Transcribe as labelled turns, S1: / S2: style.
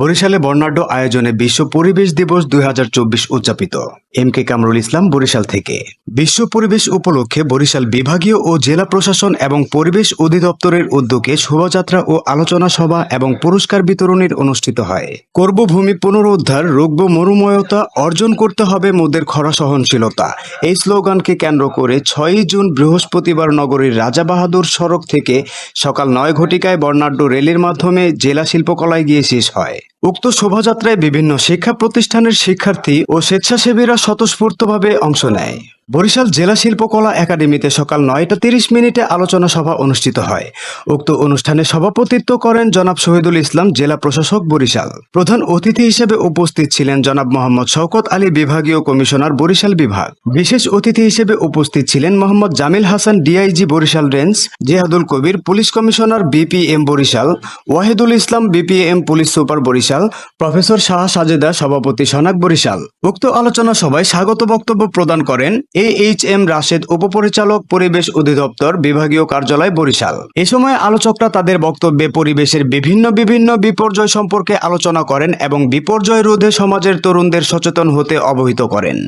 S1: বরিশালে বর্ণাঢ্য আয়োজনে বিশ্ব পরিবেশ দিবস দুই উদযাপিত এম কে কামরুল ইসলাম বরিশাল থেকে বিশ্ব পরিবেশ উপলক্ষে বরিশাল বিভাগীয় ও জেলা প্রশাসন এবং পরিবেশ অধিদপ্তরের উদ্যোগে শোভাযাত্রা ও আলোচনা সভা এবং পুরস্কার বিতরণের অনুষ্ঠিত হয় করবভূমি পুনরুদ্ধার রোগ্য মরুময়তা অর্জন করতে হবে মোদের খরা সহনশীলতা এই স্লোগানকে কেন্দ্র করে ছয়ই জুন বৃহস্পতিবার নগরীর রাজা বাহাদুর সড়ক থেকে সকাল নয় ঘটিকায় বর্ণাঢ্য রেলের মাধ্যমে জেলা শিল্পকলায় গিয়ে শেষ হয় উক্ত শোভাযাত্রায় বিভিন্ন শিক্ষা প্রতিষ্ঠানের শিক্ষার্থী ও স্বেচ্ছাসেবীরা স্বতঃস্ফূর্তভাবে অংশ নেয় বরিশাল জেলা শিল্পকলা একাডেমিতে সকাল নয়টা তিরিশ মিনিটে আলোচনা সভা অনুষ্ঠিত হয় উক্ত অনুষ্ঠানে সভাপতিত্ব করেন জনাব শহীদুল ইসলাম জেলা প্রশাসক বরিশাল প্রধান অতিথি হিসেবে উপস্থিত ছিলেন জনাব মোহাম্মদ শওকত আলী বিভাগীয় কমিশনার বরিশাল বিভাগ বিশেষ অতিথি হিসেবে উপস্থিত ছিলেন Mohammad Jamil Hasan DIG Barishal range Jehadul Kabir police commissioner BPM Barishal Wahidul Islam BPM police super Barishal professor Shah Sajeda সভাপতি সনাক বরিশাল উক্ত আলোচনা সভায় স্বাগত বক্তব্য প্রদান করেন এ এইচ এম রাশেদ উপপরিচালক পরিবেশ অধিদপ্তর বিভাগীয় কার্যালয় বরিশাল এ সময় আলোচকরা তাদের বক্তব্যে পরিবেশের বিভিন্ন বিভিন্ন বিপর্যয় সম্পর্কে আলোচনা করেন এবং বিপর্যয় রোধে সমাজের তরুণদের সচেতন হতে অবহিত করেন